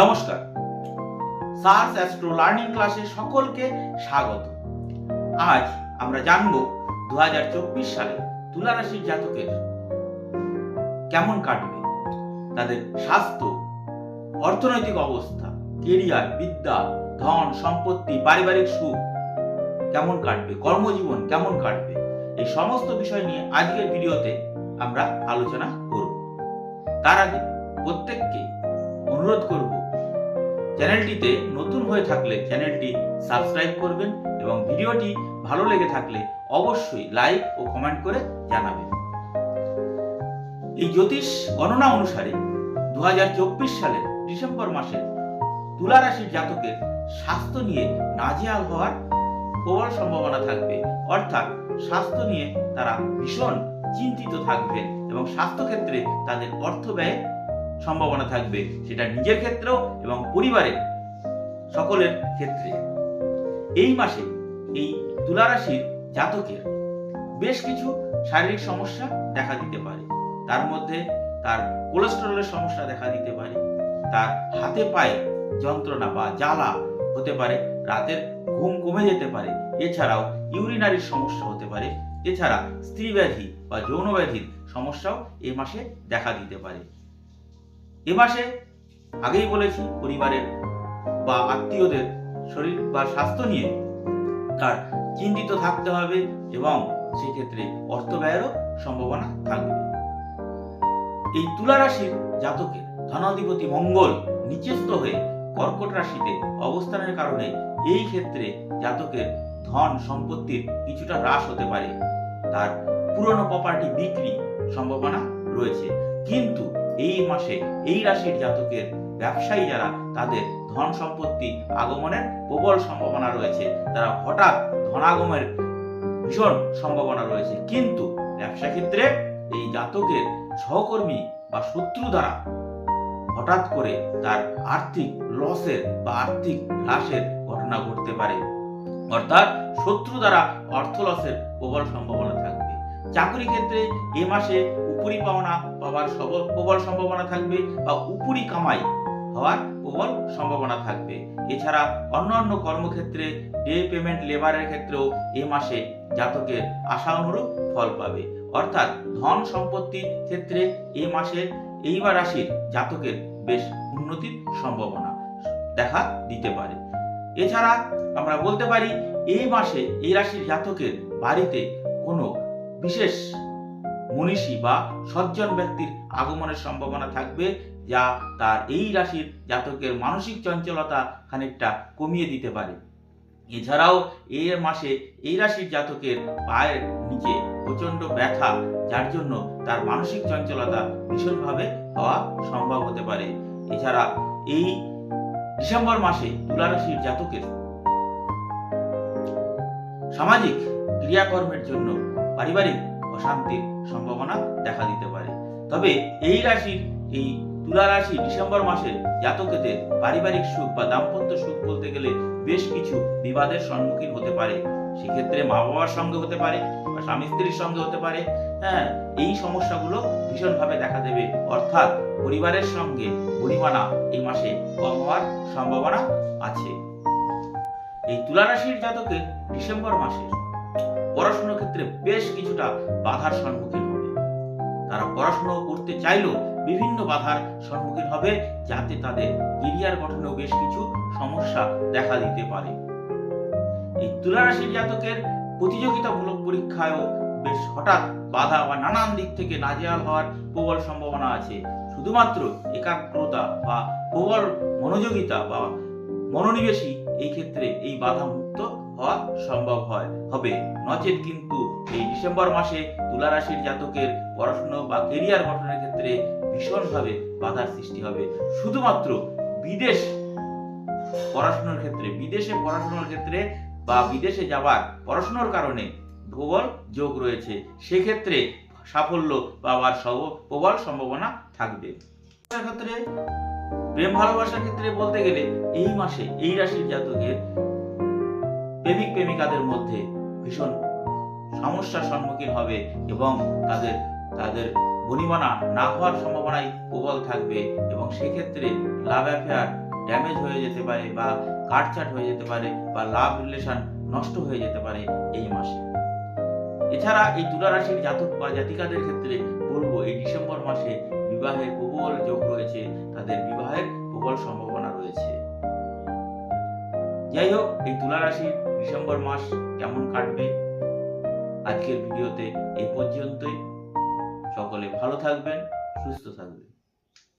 নমস্কার। SARS astro learning ক্লাসে সকলকে স্বাগত। আজ আমরা জানব দু হাজার চব্বিশ সালে তুলা রাশির জাতকের কেমন কাটবে, তাদের স্বাস্থ্য, অর্থনৈতিক অবস্থা কেরিয়ার বিদ্যা, ধন, সম্পত্তি, পারিবারিক সুখ কেমন কাটবে, কর্মজীবন কেমন কাটবে, এই সমস্ত বিষয় নিয়ে আজকের ভিডিওতে আমরা আলোচনা করব। তার আগে প্রত্যেককে অনুরোধ করব চ্যানেলটিতে নতুন হয়ে থাকলে চ্যানেলটি সাবস্ক্রাইব করবেন এবং ভিডিওটি ভালো লেগে থাকলে অবশ্যই লাইক ও কমেন্ট করে জানাবেন। এই জ্যোতিষ গণনা অনুসারে দু সালের ডিসেম্বর মাসে তুলা রাশির জাতকের স্বাস্থ্য নিয়ে নাজেহাল হওয়ার প্রবল সম্ভাবনা থাকবে। অর্থাৎ স্বাস্থ্য নিয়ে তারা ভীষণ চিন্তিত থাকবেন এবং স্বাস্থ্য ক্ষেত্রে তাদের অর্থ ব্যয়ের সম্ভাবনা থাকবে, সেটা নিজের ক্ষেত্রেও এবং পরিবারের সকলের ক্ষেত্রে। এই মাসে এই তুলা রাশির জাতকের বেশ কিছু শারীরিক সমস্যা দেখা দিতে পারে। তার মধ্যে তার কোলেস্টেরলের সমস্যা দেখা দিতে পারে। তার হাতে পায়ে যন্ত্রণা বা জ্বালা হতে পারে। রাতের ঘুম কমে যেতে পারে। এছাড়াও ইউরিনারির সমস্যা হতে পারে। এছাড়া স্ত্রী ব্যাধি বা যৌন ব্যাধির সমস্যাও এ মাসে দেখা দিতে পারে। এ মাসে আগেই বলেছি পরিবারের বা আত্মীয়দের শরীর বা স্বাস্থ্য নিয়ে তার চিন্তিত থাকতে হবে এবং সেক্ষেত্রে অর্থ ব্যয়েরও সম্ভাবনা থাকবে। এই তুলা রাশির জাতকের ধনাধিপতি মঙ্গল নিচেস্থ হয়ে কর্কট রাশিতে অবস্থানের কারণে এই ক্ষেত্রে জাতকের ধন সম্পত্তির কিছুটা হ্রাস হতে পারে। তার পুরনো প্রপার্টি বিক্রি সম্ভাবনা রয়েছে। কিন্তু এই মাসে এই রাশির জাতকের ব্যবসায়ী যারা, তাদের ধন সম্পত্তি আগমনের প্রবল সম্ভাবনা রয়েছে। তারা হঠাৎ ধনাগমের ভীষণ সম্ভাবনা রয়েছে। কিন্তু ব্যবসা ক্ষেত্রে এই জাতকের সহকর্মী বা শত্রু দ্বারা হঠাৎ করে তার আর্থিক লসের বা আর্থিক হ্রাসের ঘটনা ঘটতে পারে। অর্থাৎ শত্রু দ্বারা অর্থ লসের প্রবল সম্ভাবনা থাকবে। চাকরি ক্ষেত্রে এ মাসে উপরি পাওনা পাওয়ার প্রবল সম্ভাবনা থাকবে বা উপরি কামাই হওয়ার প্রবল সম্ভাবনা থাকবে। এছাড়া অন্যান্য কর্মক্ষেত্রে ডে পেমেন্ট লেবারের ক্ষেত্রেও এ মাসে জাতকের আশা অনুরূপ ফল পাবে। অর্থাৎ ধন সম্পত্তির ক্ষেত্রে এ মাসে এইবার রাশির জাতকের বেশ উন্নতির সম্ভাবনা দেখা দিতে পারে। এছাড়া আমরা বলতে পারি এই মাসে এই রাশির জাতকের বাড়িতে কোনো বিশেষ মনীষী বা সজ্জন ব্যক্তির আগমনের সম্ভাবনা থাকবে যা তার এই রাশির জাতকের মানসিক চঞ্চলতা খানিকটা কমিয়ে দিতে পারে। এছাড়াও এই মাসে এই রাশির জাতকের পায়ের নিচে প্রচণ্ড ব্যথা, যার জন্য তার মানসিক চঞ্চলতা ভীষণভাবে হওয়া সম্ভব হতে পারে। এছাড়া এই ডিসেম্বর মাসে তুলা রাশির জাতকের সামাজিক ক্রিয়াকর্মের জন্য পারিবারিক অশান্তির সম্ভাবনা দেখা দিতে পারে। তবে এই রাশির এই তুলা রাশি ডিসেম্বর মাসে জাতকেদের পারিবারিক সুখ বা দাম্পত্য সুখ বলতে গেলে বেশ কিছু বিবাদের সম্মুখীন হতে পারে। সেক্ষেত্রে মা বাবার সঙ্গে হতে পারে বা স্বামী স্ত্রীর সঙ্গে হতে পারে। হ্যাঁ এই সমস্যাগুলো ভীষণভাবে দেখা দেবে। অর্থাৎ পরিবারের সঙ্গে পরিমাণা এই মাসে কম হওয়ার সম্ভাবনা আছে। এই তুলা রাশির জাতকের ডিসেম্বর মাসে পড়াশোনার ক্ষেত্রে বেশ কিছুটা বাধার সম্মুখীন হবে। তারা পড়াশোনা করতে চাইলেও বিভিন্ন বাধার সম্মুখীন হবে, যাতে তাদের কেরিয়ার গঠনেও বেশ কিছু সমস্যা দেখা দিতে পারে। এই তুলা রাশির জাতকের প্রতিযোগিতামূলক পরীক্ষায়ও বেশ হঠাৎ বাধা বা নানান দিক থেকে নাজেহাল হওয়ার প্রবল সম্ভাবনা আছে। শুধুমাত্র একাগ্রতা বা প্রবল মনোযোগিতা বা মনোনিবেশই এই ক্ষেত্রে এই বাধা মুক্ত হওয়া সম্ভব হয়। হবে নচেত কিন্তু এই ডিসেম্বর মাসে তুলা রাশির জাতকের পড়াশুনো বা কেরিয়ার গঠনের ক্ষেত্রে ভীষণভাবে বাধার সৃষ্টি হবে। শুধুমাত্র বিদেশ পড়াশোনার ক্ষেত্রে, বিদেশে পড়াশোনার ক্ষেত্রে বা বিদেশে যাওয়ার পড়াশোনার কারণে প্রবল যোগ রয়েছে। সেক্ষেত্রে সাফল্য পাওয়ার সব, প্রবল সম্ভাবনা থাকবে। ক্ষেত্রে প্রেম ভালোবাসার ক্ষেত্রে বলতে গেলে এই মাসে, এই রাশির জাতকের প্রেমিক, প্রেমিকাদের মধ্যে ভীষণ সমস্যার সম্মুখীন হবে এবং তাদের তাদের বনিমানা না হওয়ার সম্ভাবনাই প্রবল থাকবে এবং সেক্ষেত্রে লাভ অ্যাফেয়ার ড্যামেজ হয়ে যেতে পারে বা কাটছাট হয়ে যেতে পারে বা লাভ রিলেশন নষ্ট হয়ে যেতে পারে এই মাসে। এছাড়া এই তুলা রাশির জাতক বা জাতিকাদের ক্ষেত্রে বলব এই ডিসেম্বর মাসে বিবাহের প্রবল যোগ রয়েছে, তাদের বিবাহের প্রবল সম্ভাবনা রয়েছে। যাই হোক, এই তুলা রাশির ডিসেম্বর মাস কেমন কাটবে? আজকের ভিডিওতে এই পর্যন্তই। সকলে ভালো থাকবেন, সুস্থ থাকবেন।